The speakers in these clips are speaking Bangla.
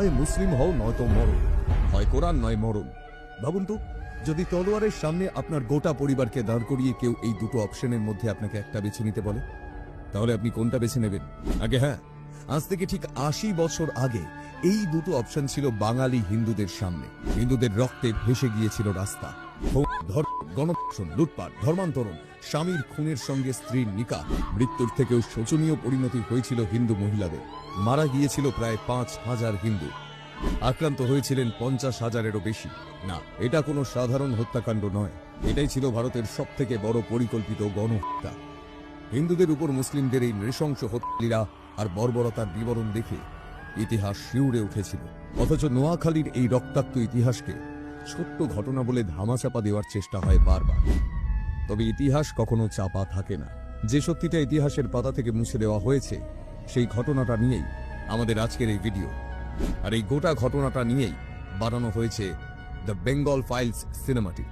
হয় মুসলিম হও নয়তো মরণ হয় কোরআন, নয় মরণ ভাবুন তো যদি তলোয়ারের সামনে আপনার গোটা পরিবারকে দাঁড় করিয়ে কেউ এই দুটো অপশনের মধ্যে আপনাকে একটা বেছে নিতে বলে, তাহলে আপনি কোনটা বেছে নেবেন? আগে হ্যাঁ আজ থেকে ঠিক আশি বছর আগে এই দুটো অপশন ছিল বাঙালি হিন্দুদের সামনে। হিন্দুদের রক্তে ভেসে গিয়েছিল রাস্তা। গণধর্ষণ, লুটপাট, ধর্মান্তরণ, স্বামীর খুনের সঙ্গে স্ত্রীর নিকা মৃত্যুর থেকেও শোচনীয় পরিণতি হয়েছিল হিন্দু মহিলাদের। মারা গিয়েছিল প্রায় পাঁচ হাজার হিন্দু। আক্রান্ত হয়েছিলেন পঞ্চাশ হাজারেরও বেশি। না, এটা কোনো সাধারণ হত্যাকাণ্ড নয়। এটাই ছিল ভারতের সব থেকে বড় পরিকল্পিত গণহত্যা। হিন্দুদের উপর মুসলিমদের এই নৃশংস হত্যা আর বর্বরতার বিবরণ দেখে ইতিহাস শিউরে উঠেছিল। অথচ নোয়াখালীর এই রক্তাক্ত ইতিহাসকে ছোট্ট ঘটনা বলে ধামাচাপা দেওয়ার চেষ্টা হয় বারবার। তবে ইতিহাস কখনো চাপা থাকে না। যে সত্যিটা ইতিহাসের পাতা থেকে মুছে দেওয়া হয়েছে সেই ঘটনাটা নিয়েই আমাদের আজকের এই ভিডিও আর এই গোটা ঘটনাটা নিয়েই বানানো হয়েছে দ্য বেঙ্গল ফাইলস সিনেমাটি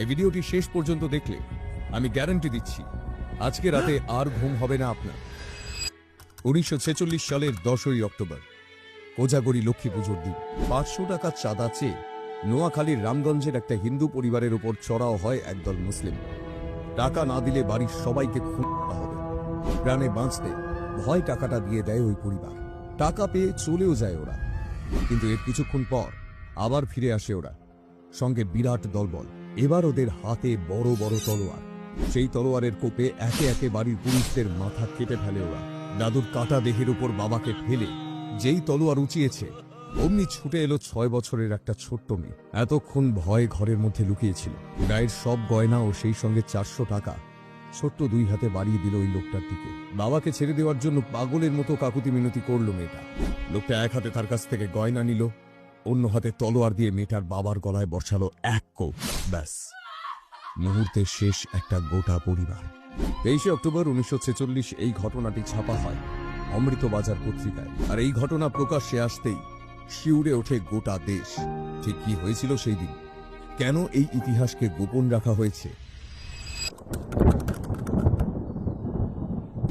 এই ভিডিওটি শেষ পর্যন্ত দেখলে আমি গ্যারান্টি দিচ্ছি, আজকে রাতে আর ঘুম হবে না আপনার। উনিশশো ছেচল্লিশ সালের দশই অক্টোবর, কোজাগরি লক্ষ্মী পুজোর দিন। পাঁচশো টাকা চাঁদা চেয়ে নোয়াখালীর রামগঞ্জের একটা হিন্দু পরিবারের উপর চড়াও হয় একদল মুসলিম। টাকা না দিলে বাড়ির সবাইকে খুন হবে। প্রাণে বাঁচতে ভয় টাকাটা দিয়ে দেয় ওই পরিবার। টাকা পেয়ে চলেও যায় ওরা। কিন্তু এর কিছুক্ষণ পর আবার ফিরে আসে ওরা। সঙ্গে বিরাট দলবল। এবার ওদের হাতে বড় বড় তলোয়ার। সেই তলোয়ারের কোপে একে একে বাড়ির পুরুষদের মাথা কেটে ফেলে ওরা। দাদুর কাটা দেহের উপর বাবাকে ফেলে যেই তলোয়ার উঁচিয়েছে, অমনি ছুটে এলো ছয় বছরের একটা ছোট্ট মেয়ে। এতক্ষণ ভয়ে ঘরের মধ্যে লুকিয়েছিল। গায়ের সব গয়না ও সেই সঙ্গে চারশো টাকা ছোট্ট দুই হাতে বাড়িয়ে দিল ওই লোকটার দিকে। বাবাকে ছেড়ে দেওয়ার জন্য পাগলের মতো কাকুতি মিনতি করল মেয়েটা। লোকটা এক হাতে তার কাছ থেকে গয়না নিল, অন্য হাতে তলোয়ার দিয়ে মেয়েটার বাবার গলায় বসালো এক কোপ, ব্যাস। মুহূর্তে শেষ একটা গোটা পরিবার। তেইশে অক্টোবর উনিশশো ছেচল্লিশ এই ঘটনাটি ছাপা হয় অমৃতবাজার পত্রিকায়। আর এই ঘটনা প্রকাশ্যে আসতেই শিউরে ওঠে গোটা দেশ। ঠিক কি হয়েছিল সেই দিন? কেন এই ইতিহাসকে গোপন রাখা হয়েছে?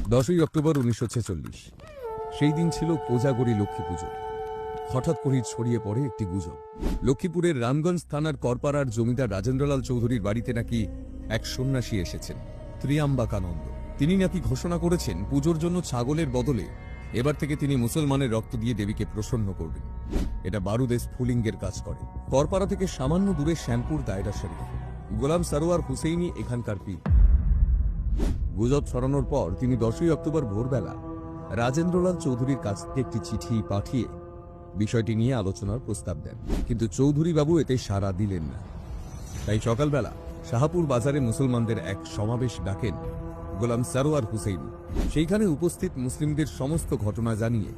দশই অক্টোবর উনিশশো ছেচল্লিশ। সেই দিন ছিল কোজাগরি লক্ষ্মী পুজো। হঠাৎ করেই ছড়িয়ে পড়ে একটি গুজব। লক্ষ্মীপুরের রামগঞ্জ থানার করপাড়ার জমিদার রাজেন্দ্রলাল চৌধুরীর বাড়িতে নাকি এক সন্ন্যাসী এসেছেন, ত্রিয়াম্বাকানন্দ। তিনি নাকি ঘোষণা করেছেন পুজোর জন্য ছাগলের বদলে এবার থেকে তিনি মুসলমানের রক্ত দিয়ে দেবীকে প্রসন্ন করবেন। এটা বারুদে স্ফুলিঙ্গের কাজ করে। করপাড়া থেকে সামান্য দূরে শ্যামপুর দায়রা শরীফ। গোলাম সারোয়ার হুসেইনি এখানকার পীর। গুজব ছড়ানোর পর তিনি দশই অক্টোবর ভোরবেলা রাজেন্দ্রলাল চৌধুরীর কাছ থেকে একটি চিঠি পাঠিয়ে বিষয়টি নিয়ে আলোচনার প্রস্তাব দেন। কিন্তু চৌধুরী বাবু এতে সাড়া দিলেন না। তাই সকালবেলা শাহাপুর বাজারে মুসলমানদের এক সমাবেশ ডাকেন গোলাম সারোয়ার হুসেইন। সেইখানে উপস্থিত মুসলিমদের সমস্ত ঘটনা জানিয়ে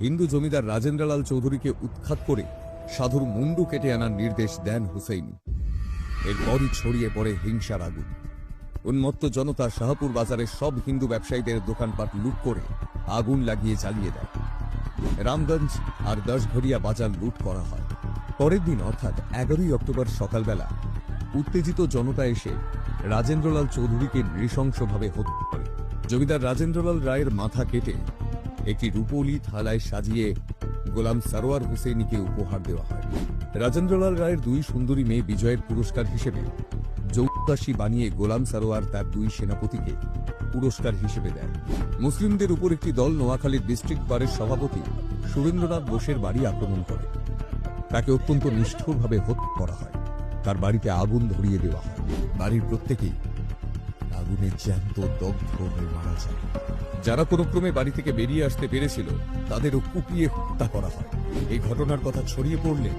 হিন্দু জমিদার রাজেন্দ্রলাল চৌধুরীকে উৎখাত করে সাধুর মুন্ডু কেটে আনার নির্দেশ দেন হুসেইন। এরপরই ছড়িয়ে পড়ে হিংসার আগুন। উন্মত্ত জনতা শাহপুর বাজারের সব হিন্দু ব্যবসায়ীদের দোকানপাট লুট করে আগুন লাগিয়ে জ্বালিয়ে দেয়। রামগঞ্জ আর দশঘরিয়া বাজার লুট করা হয়। পরের দিন অর্থাৎ এগারোই অক্টোবর সকালবেলা উত্তেজিত জনতা এসে রাজেন্দ্রলাল চৌধুরীকে নৃশংসভাবে হত্যা করে। জমিদার রাজেন্দ্রলাল রায়ের মাথা কেটে একটি রূপলি থালায় সাজিয়ে গোলাম সারোয়ার হুসেনিকে উপহার দেওয়া হয়। রাজেন্দ্রলাল রায়ের দুই সুন্দরী মেয়ে বিজয়ের পুরস্কার হিসেবে যৌদাসী বানিয়ে গোলাম সারোয়ার তার দুই সেনাপতিকে পুরস্কার হিসেবে দেন। মুসলিমদের উপর একটি দল নোয়াখালীর ডিস্ট্রিক্ট বারের সভাপতি সুরেন্দ্রনাথ বোসের বাড়ি আক্রমণ করে। তাকে অত্যন্ত নিষ্ঠুরভাবে হত্যা করা হয়। তার বাড়িতে আগুন ধরিয়ে দেওয়া হয়। বাড়ির প্রত্যেকেই আগুনে জ্যান্ত দগ্ধ হয়ে মারা যায়। যারা কোনো ক্রমে বাড়ি থেকে বেরিয়ে আসতে পেরেছিল, তাদেরও কুপিয়ে হত্যা করা হয়। এই ঘটনার কথা ছড়িয়ে পড়লে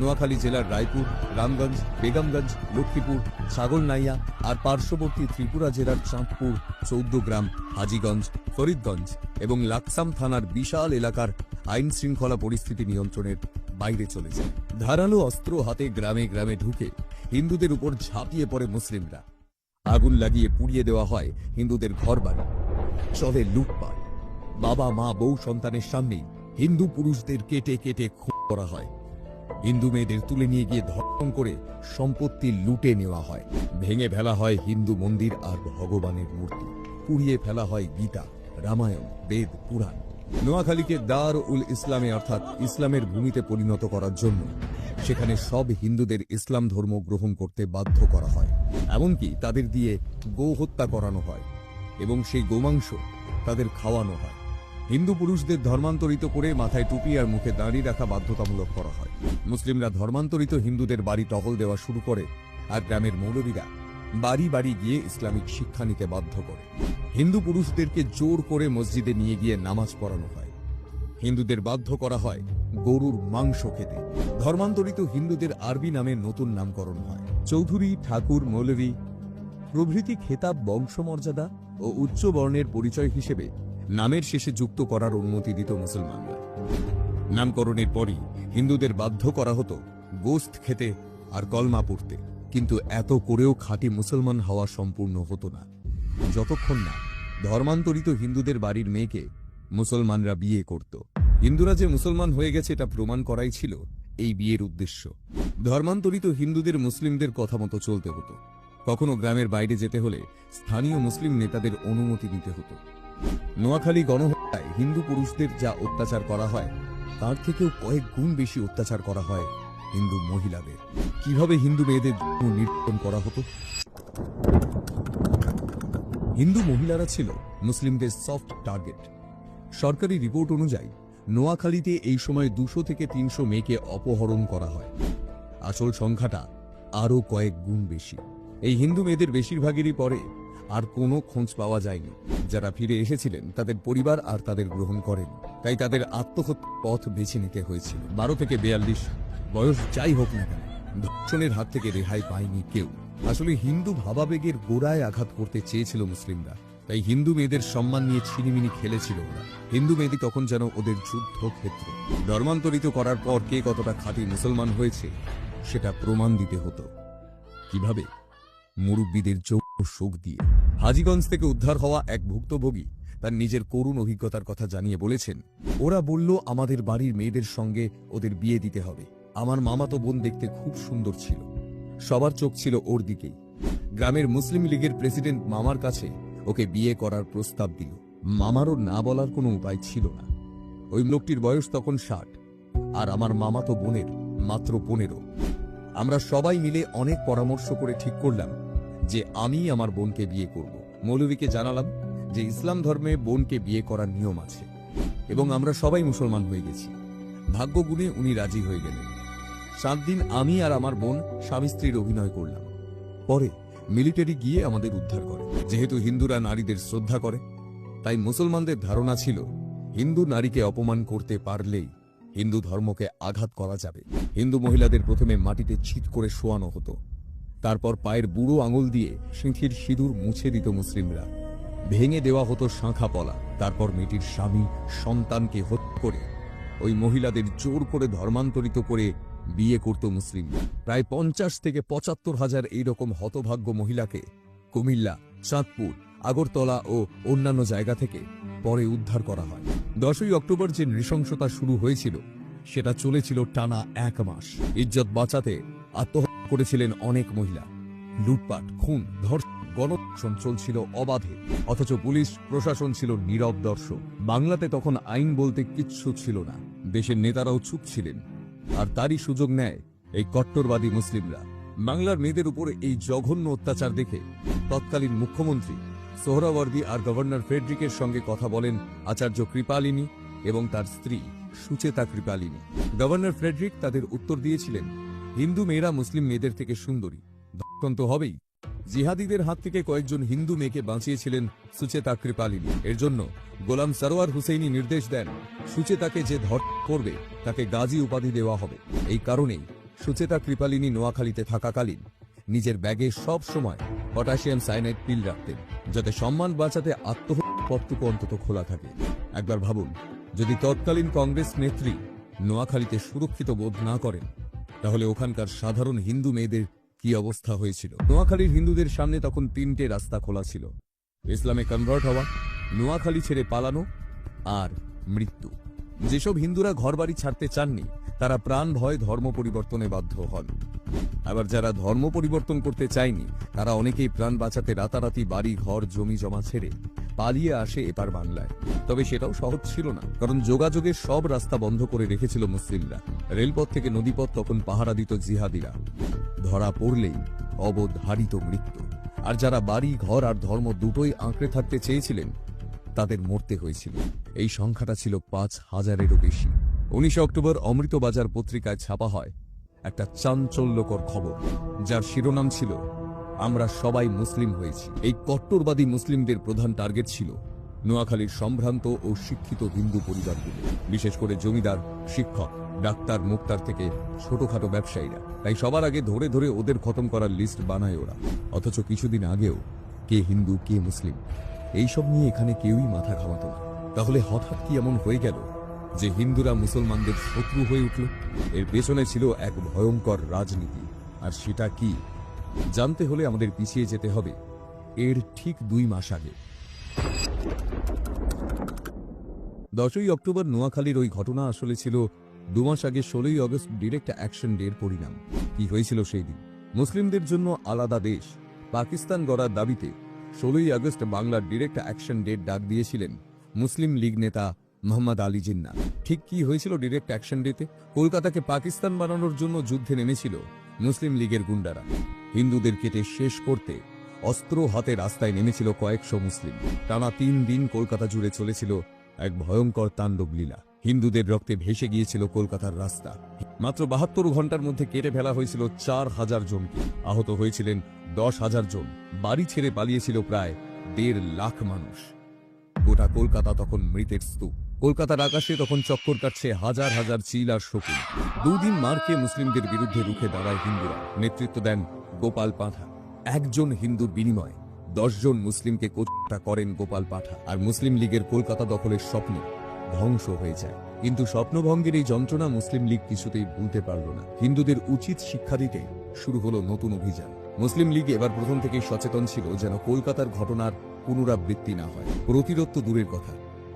নোয়াখালী জেলার রায়পুর, রামগঞ্জ, বেগমগঞ্জ, লক্ষ্মীপুর, ছাগলনাইয়া আর পার্শ্ববর্তী ত্রিপুরা জেলার চাঁদপুর, চৌদ্দগ্রাম, হাজিগঞ্জ, ফরিদগঞ্জ এবং লাকসাম থানার বিশাল এলাকার আইন শৃঙ্খলা পরিস্থিতি নিয়ন্ত্রণের বাইরে চলে যায় ধারালো অস্ত্র হাতে গ্রামে গ্রামে ঢুকে হিন্দুদের উপর ঝাঁপিয়ে পড়ে মুসলিমরা। আগুন লাগিয়ে পুড়িয়ে দেওয়া হয় হিন্দুদের ঘরবাড়ি। চলে লুটপাট। বাবা, মা, বউ সন্তানের সামনেই হিন্দু পুরুষদের কেটে কেটে খুন করা হয়। হিন্দু মেয়েদের তুলে নিয়ে গিয়ে ধর্ষণ করে সম্পত্তি লুটে নেওয়া হয়। ভেঙে ফেলা হয় হিন্দু মন্দির আর ভগবানের মূর্তি। পুড়িয়ে ফেলা হয় গীতা, রামায়ণ, বেদ, পুরাণ। নোয়াখালীকে দার উল ইসলামে অর্থাৎ ইসলামের ভূমিতে পরিণত করার জন্য সেখানে সব হিন্দুদের ইসলাম ধর্ম গ্রহণ করতে বাধ্য করা হয়। এমনকি তাদের দিয়ে গো হত্যা করানো হয় এবং সেই গোমাংস তাদের খাওয়ানো হয়। হিন্দু পুরুষদের ধর্মান্তরিত করে মাথায় টুপি আর মুখে দাঁড়িয়ে রাখা বাধ্যতামূলক করা হয়। মুসলিমরা ধর্মান্তরিত হিন্দুদের বাড়ি টহল দেওয়া শুরু করে আর গ্রামের মৌলবীরা বাড়ি বাড়ি গিয়ে ইসলামিক শিক্ষা নিতে বাধ্য করে। হিন্দু পুরুষদেরকে জোর করে মসজিদে নিয়ে গিয়ে নামাজ পড়ানো হয়। হিন্দুদের বাধ্য করা হয় গরুর মাংস খেতে। ধর্মান্তরিত হিন্দুদের আরবি নামে নতুন নামকরণ হয়। চৌধুরী, ঠাকুর মৌলভী প্রভৃতি খেতাব বংশমর্যাদা ও উচ্চ বর্ণের পরিচয় হিসেবে নামের শেষে যুক্ত করার অনুমতি দিত মুসলমানরা নামকরণের পরই হিন্দুদের বাধ্য করা হতো গোস্ত খেতে আর কলমা পড়তে। কিন্তু এত করেও খাঁটি মুসলমান হওয়া সম্পূর্ণ হতো না। যতক্ষণ না ধর্মান্তরিত হিন্দুদের বাড়ির মেয়েকে মুসলমানরা বিয়ে করত। হিন্দুরা যে মুসলমান হয়ে গেছে এটা প্রমাণ করাই ছিল এই বিয়ের উদ্দেশ্য। ধর্মান্তরিত হিন্দুদের মুসলিমদের কথা মতো চলতে হতো। কখনো গ্রামের বাইরে যেতে হলে স্থানীয় মুসলিম নেতাদের অনুমতি নিতে হতো। নোয়াখালী গণহত্যায় হিন্দু পুরুষদের যা অত্যাচার করা হয়, তার থেকেও কয়েক গুণ বেশি অত্যাচার করা হয় হিন্দু মহিলাদের। কীভাবে হিন্দু মেয়েদের নির্যাতন করা হতো? হিন্দু মহিলারা ছিল মুসলিমদের সফট টার্গেট সরকারি রিপোর্ট অনুযায়ী, নোয়াখালীতে এই সময় দুশো থেকে তিনশো মেয়েকে অপহরণ করা হয়। আসল সংখ্যাটা আরও কয়েক গুণ বেশি। এই হিন্দু মেয়েদের বেশিরভাগেরই পরে আর কোনো খোঁজ পাওয়া যায়নি। যারা ফিরে এসেছিলেন, তাদের পরিবার আর তাদের গ্রহণ করেন। তাই তাদের আত্মহত্যার পথ বেছে নিতে হয়েছিল। বারো থেকে বেয়াল্লিশ, বয়স যাই হোক না কেন ধর্ষণের হাত থেকে রেহাই পায়নি কেউ। আসলে হিন্দু ভাবাবেগের গোড়ায় আঘাত করতে চেয়েছিল মুসলিমরা। তাই হিন্দু মেয়েদের সম্মান নিয়ে ছিনিমিনি খেলেছিল ওরা। হিন্দু মেয়েদি তখন যেন ওদের যুদ্ধ ক্ষেত্র ধর্মান্তরিত করার পর কে কতটা খাঁটি মুসলমান হয়েছে, সেটা প্রমাণ দিতে হতো। কীভাবে? মুরব্বীদের চোখ শোক দিয়ে। হাজীগঞ্জ থেকে উদ্ধার হওয়া এক ভুক্তভোগী তার নিজের করুণ অভিজ্ঞতার কথা জানিয়ে বলেছেন, ওরা বলল, আমাদের বাড়ির মেয়েদের সঙ্গে ওদের বিয়ে দিতে হবে। আমার মামাতো বোন দেখতে খুব সুন্দর ছিল। সবার চোখ ছিল ওর দিকেই। গ্রামের মুসলিম লীগের প্রেসিডেন্ট মামার কাছে ওকে বিয়ে করার প্রস্তাব দিল। মামারও না বলার কোনো উপায় ছিল না। ওই লোকটির বয়স তখন ষাট, আর আমার মামাতো বোনের মাত্র পনেরো। আমরা সবাই মিলে অনেক পরামর্শ করে ঠিক করলাম। যে আমি আমার বোনকে বিয়ে করব। মৌলভীকে জানালাম যে ইসলাম ধর্মে বোনকে বিয়ে করার নিয়ম আছে এবং আমরা সবাই মুসলমান হয়ে গেছি। ভাগ্যগুণে উনি রাজি হয়ে গেলেন। সাত দিন আমি আর আমার বোন স্বামী স্ত্রীর অভিনয় করলাম। পরে মিলিটারি গিয়ে আমাদের উদ্ধার করে। যেহেতু হিন্দুরা নারীদের শ্রদ্ধা করে, তাই মুসলমানদের ধারণা ছিল, হিন্দু নারীকে অপমান করতে পারলেই হিন্দু ধর্মকে আঘাত করা যাবে। হিন্দু মহিলাদের প্রথমে মাটিতে ছিট করে শোয়ানো হতো। তারপর পায়ের বুড়ো আঙুল দিয়ে সিঁথির সিঁদুর মুছে দিত মুসলিমরা। ভেঙে দেওয়া হতো শাঁখা পলা। তারপর মেয়েটির স্বামী সন্তানকে হত্যা করে ওই মহিলাদের জোর করে ধর্মান্তরিত করে বিয়ে করত মুসলিম প্রায় পঞ্চাশ থেকে পঁচাত্তর হাজার এইরকম হতভাগ্য মহিলাকে কুমিল্লা, চাঁদপুর, আগরতলা ও অন্যান্য জায়গা থেকে পরে উদ্ধার করা হয়। দশই অক্টোবর যে নৃশংসতা শুরু হয়েছিল, সেটা চলেছিল টানা এক মাস। ইজ্জত বাঁচাতে, আত্মহত্যা করেছিলেন অনেক মহিলা। লুটপাট, খুন ধর্ষণ গণধর্ষণ চলছিল অবাধে, অথচ পুলিশ, প্রশাসন ছিল নীরব দর্শক। বাংলাতে তখন আইন বলতে কিচ্ছু ছিল না। দেশের নেতারাও চুপ ছিলেন। আর তারই সুযোগ নেয় এই কট্টরবাদী মুসলিমরা। বাংলার মেয়েদের উপরে এই জঘন্য অত্যাচার দেখে তৎকালীন মুখ্যমন্ত্রী সোহরাওয়ার্দী আর গভর্নর ফেডরিকের সঙ্গে কথা বলেন আচার্য কৃপালিনী এবং তার স্ত্রী সুচেতা কৃপালিনী। গভর্নর ফ্রেডরিক তাদের উত্তর দিয়েছিলেন হিন্দু মেয়েরা মুসলিম মেয়েদের থেকে সুন্দরী। ধর্ষণ তো হবেই। জিহাদিদের হাত থেকে কয়েকজন হিন্দু মেয়েকে বাঁচিয়েছিলেন সুচেতা কৃপালিনী। এর জন্য গোলাম সরোয়ার হুসেইনি নির্দেশ দেন সুচেতাকে যে ধর করবে, তাকে গাজী উপাধি দেওয়া হবে। এই কারণেই সুচেতা কৃপালিনী নোয়াখালীতে থাকাকালীন নিজের ব্যাগে সব সময় পটাশিয়াম সাইনাইড পিল রাখতেন, যাতে সম্মান বাঁচাতে আত্মহত্যা পথটুকু অন্তত খোলা থাকে। একবার ভাবুন, যদি তৎকালীন কংগ্রেস নেত্রী নোয়াখালীতে সুরক্ষিত বোধ না করেন তাহলে ওখানকার সাধারণ হিন্দু মেয়েদের কি অবস্থা হয়েছিল? নোয়াখালীর হিন্দুদের সামনে তখন তিনটে রাস্তা খোলা ছিল। ইসলামে কনভার্ট হওয়া, নোয়াখালী ছেড়ে পালানো আর মৃত্যু। যেসব হিন্দুরা ঘরবাড়ি ছাড়তে চাননি, তারা প্রাণ ভয় ধর্ম পরিবর্তনে বাধ্য হন। আবার যারা ধর্ম পরিবর্তন করতে চায়নি, তারা অনেকেই প্রাণ বাঁচাতে রাতারাতি বাড়ি, ঘর, জমি জমা ছেড়ে পালিয়ে আসে এপার বাংলায়। তবে সেটাও সহজ ছিল না, কারণ যোগাযোগের সব রাস্তা বন্ধ করে রেখেছিল মুসলিমরা। রেলপথ থেকে নদীপথ তখন পাহারা দিত জিহাদিরা। ধরা পড়লেই অবধারিত মৃত্যু। আর যারা বাড়ি, ঘর আর ধর্ম দুটোই আঁকড়ে থাকতে চেয়েছিলেন, তাদের মরতে হয়েছিল। এই সংখ্যাটা ছিল পাঁচ হাজারেরও বেশি। উনিশে অক্টোবর অমৃতবাজার পত্রিকায় ছাপা হয় একটা চাঞ্চল্যকর খবর, যার শিরোনাম ছিল আমরা সবাই মুসলিম হয়েছি। এই কট্টরবাদী মুসলিমদের প্রধান টার্গেট ছিল নোয়াখালীর সম্ভ্রান্ত ও শিক্ষিত হিন্দু পরিবারগুলো। বিশেষ করে জমিদার, শিক্ষক, ডাক্তার মুক্তার থেকে ছোটখাটো ব্যবসায়ীরা। তাই সবার আগে ধরে ধরে ওদের খতম করার লিস্ট বানায় ওরা। অথচ কিছুদিন আগেও কে হিন্দু, কে মুসলিম, এইসব নিয়ে এখানে কেউই মাথা ঘামাতো না। তাহলে হঠাৎ কি এমন হয়ে গেল যে হিন্দুরা মুসলমানদের শত্রু হয়ে উঠল? এর পেছনে ছিল এক ভয়ঙ্কর রাজনীতি। আর সেটা কি? জানতে হলে আমাদের পিছিয়ে যেতে হবে। এর ঠিক দুই মাস আগে। দশই অক্টোবর নোয়াখালীর ওই ঘটনা আসলে ছিল দু মাস আগে ষোলোই আগস্ট ডিরেক্ট অ্যাকশন ডের পরিণাম। কি হয়েছিল সেই দিন? মুসলিমদের জন্য আলাদা দেশ, পাকিস্তান গড়ার দাবিতে ষোলোই আগস্ট বাংলার ডিরেক্ট অ্যাকশন ডের ডাক দিয়েছিলেন মুসলিম লীগ নেতা মোহাম্মদ আলী জিন্না ঠিক কি হয়েছিল ডিরেক্ট অ্যাকশন ডেতে? কলকাতাকে পাকিস্তান বানানোর জন্য যুদ্ধে নেমেছিল মুসলিম লীগের গুন্ডারা। হিন্দুদের কেটে শেষ করতে অস্ত্র হাতে রাস্তায় নেমেছিল কয়েকশো মুসলিম। টানা তিন দিন কলকাতা জুড়ে চলেছিল এক ভয়ঙ্কর তাণ্ডব লীলা। হিন্দুদের রক্তে ভেসে গিয়েছিল কলকাতার রাস্তা। মাত্র বাহাত্তর ঘণ্টার মধ্যে কেটে ফেলা হয়েছিল চার হাজার জনকে। আহত হয়েছিলেন দশ হাজার জন। বাড়ি ছেড়ে পালিয়েছিল প্রায় দেড় লাখ মানুষ। গোটা কলকাতা তখন মৃতের স্তূপ। কলকাতার আকাশে তখন চক্কর কাটছে হাজার হাজার চিল আর শকুন। দুদিন মারকে মুসলিমদের বিরুদ্ধে রুখে দাঁড়ায় হিন্দুরা। নেতৃত্ব দেন গোপাল পাঠা। একজন হিন্দুর বিনিময়ে দশজন মুসলিমকে কোটা করেন গোপাল পাঠা। আর মুসলিম লীগের কলকাতা দখলের স্বপ্ন ধ্বংস হয়ে যায়। কিন্তু স্বপ্নভঙ্গের এই যন্ত্রণা মুসলিম লীগ কিছুতেই ভুলতে পারল না। হিন্দুদের উচিত শিক্ষা দিতে শুরু হলো নতুন অভিযান। মুসলিম লীগ এবার প্রথম থেকেই সচেতন ছিল যেন কলকাতার ঘটনার পুনরাবৃত্তি না হয়। প্রতিরোধ তো দূরের কথা।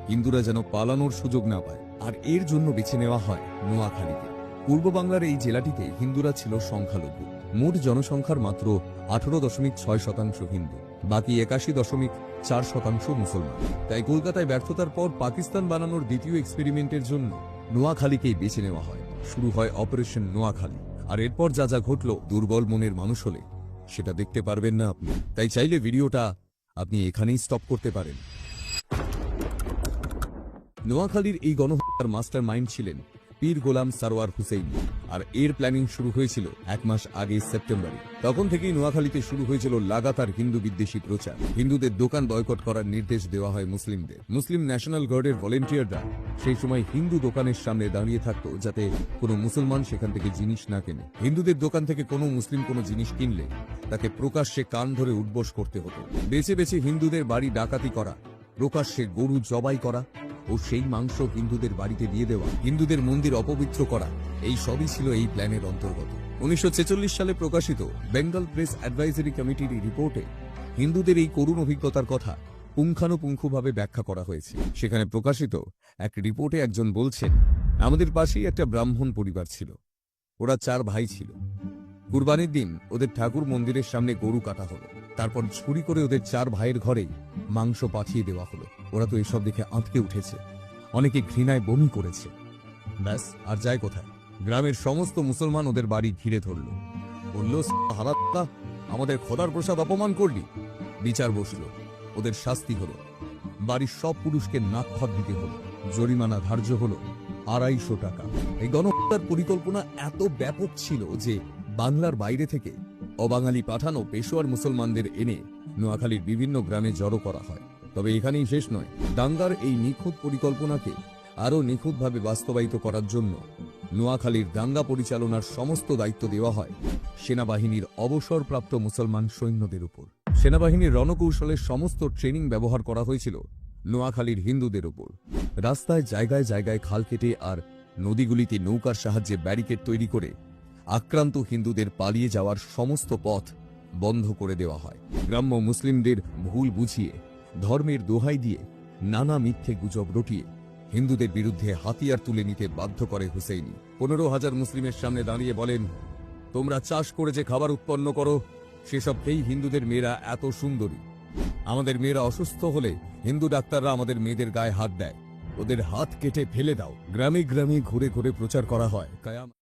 হিন্দুরা যেন পালানোর সুযোগ না পায়। আর এর জন্য বেছে নেওয়া হয় নোয়াখালীকে। পূর্ব বাংলার এই জেলাটিতে হিন্দুরা ছিল সংখ্যালঘু। মোট জনসংখ্যার মাত্র আঠারো দশমিক ছয় শতাংশ হিন্দু। বাকি একাশি দশমিক চার শতাংশ মুসলমান। তাই কলকাতায় ব্যর্থতার পর পাকিস্তান বানানোর দ্বিতীয় এক্সপেরিমেন্টের জন্য নোয়াখালীকেই বেছে নেওয়া হয়। শুরু হয় অপারেশন নোয়াখালী। আর এরপর যা যা ঘটল, দুর্বল মনের মানুষ হলে, সেটা দেখতে পারবেন না আপনি। তাই চাইলে ভিডিওটা আপনি এখানেই স্টপ করতে পারেন। নোয়াখালীর এই গণহত্যার মাস্টার মাইন্ড ছিলেন পীর গোলাম সারোয়ার হুসেইন। আর এর প্ল্যানিং শুরু হয়েছিল এক মাস আগে সেপ্টেম্বরে। তখন থেকেই নোয়াখালীতে শুরু হয়েছিল লাগাতার হিন্দু বিদ্বেষী প্রচার। হিন্দুদের দোকান বয়কট করার নির্দেশ দেওয়া হয় মুসলিমদের। মুসলিম ন্যাশনাল গার্ডের ভলেন্টিয়াররা সেই সময় হিন্দু দোকানের সামনে দাঁড়িয়ে থাকতো যাতে কোনো মুসলমান সেখান থেকে জিনিস না কেনে। হিন্দুদের দোকান থেকে কোনো মুসলিম কোনো জিনিস কিনলে তাকে প্রকাশ্যে কান ধরে উঠবোস করতে হতো। বেছে বেছে হিন্দুদের বাড়ি ডাকাতি করা, প্রকাশ্যে গরু জবাই করা ও সেই মাংস হিন্দুদের বাড়িতে দিয়ে দেওয়া, হিন্দুদের মন্দির অপবিত্র করা, এই সবই ছিল এই প্ল্যানের অন্তর্গত। উনিশশো সালে প্রকাশিত বেঙ্গল প্রেস অ্যাডভাইজারি কমিটির রিপোর্টে হিন্দুদের এই করুণ অভিজ্ঞতার কথা পুঙ্খানুপুঙ্খভাবে ব্যাখ্যা করা হয়েছে। সেখানে প্রকাশিত এক রিপোর্টে একজন বলছেন, আমাদের পাশেই একটা ব্রাহ্মণ পরিবার ছিল। ওরা চার ভাই ছিল। কুরবানির দিন ওদের ঠাকুর মন্দিরের সামনে গরু কাটা হলো। তারপর ছুরি করে ওদের চার ভাইয়ের ঘরেই মাংস পাঠিয়ে দেওয়া হলো। ওরা তো এসব দেখে আঁতকে উঠেছে। অনেকে ঘৃণায় বমি করেছে। ব্যাস, আর যায় কোথায়? গ্রামের সমস্ত মুসলমান ওদের বাড়ি ঘিরে ধরল। বলল হারাত্তা আমাদের খোদার প্রসাদ অপমান করলি? বিচার বসল। ওদের শাস্তি হলো। বাড়ির সব পুরুষকে নাক ফাঁক দিতে হলো। জরিমানা ধার্য হলো আড়াইশো টাকা। এই গণহত্যার পরিকল্পনা এত ব্যাপক ছিল যে বাংলার বাইরে থেকে অবাঙালি পাঠানো পেশোয়ার মুসলমানদের এনে নোয়াখালীর বিভিন্ন গ্রামে জড়ো করা হয়। তবে এখানেই শেষ নয়। দাঙ্গার এই নিখুঁত পরিকল্পনাকে আরও নিখুঁতভাবে বাস্তবায়িত করার জন্য নোয়াখালীর দাঙ্গা পরিচালনার সমস্ত দায়িত্ব দেওয়া হয় সেনাবাহিনীর অবসরপ্রাপ্ত মুসলমান সৈন্যদের উপর। সেনাবাহিনীর রণকৌশলের সমস্ত ট্রেনিং ব্যবহার করা হয়েছিল নোয়াখালীর হিন্দুদের উপর। রাস্তায় জায়গায় জায়গায় খাল কেটে আর নদীগুলিতে নৌকার সাহায্যে ব্যারিকেড তৈরি করে আক্রান্ত হিন্দুদের পালিয়ে যাওয়ার সমস্ত পথ বন্ধ করে দেওয়া হয়। গ্রাম্য মুসলিমদের ভুল বুঝিয়ে ধর্মের দোহাই দিয়ে নানা মিথ্যে গুজব রটিয়ে হিন্দুদের বিরুদ্ধে হাতিয়ার তুলে নিতে বাধ্য করে হুসেইনি। পনেরো হাজার মুসলিমের সামনে দাঁড়িয়ে বলেন, তোমরা চাষ করে যে খাবার উৎপন্ন করো, সেসব খেয়েই হিন্দুদের মেয়েরা এত সুন্দরী। আমাদের মেয়েরা অসুস্থ হলে হিন্দু ডাক্তাররা আমাদের মেয়েদের গায়ে হাত দেয়। ওদের হাত কেটে ফেলে দাও। গ্রামে গ্রামে ঘুরে ঘুরে প্রচার করা হয়। কায়াম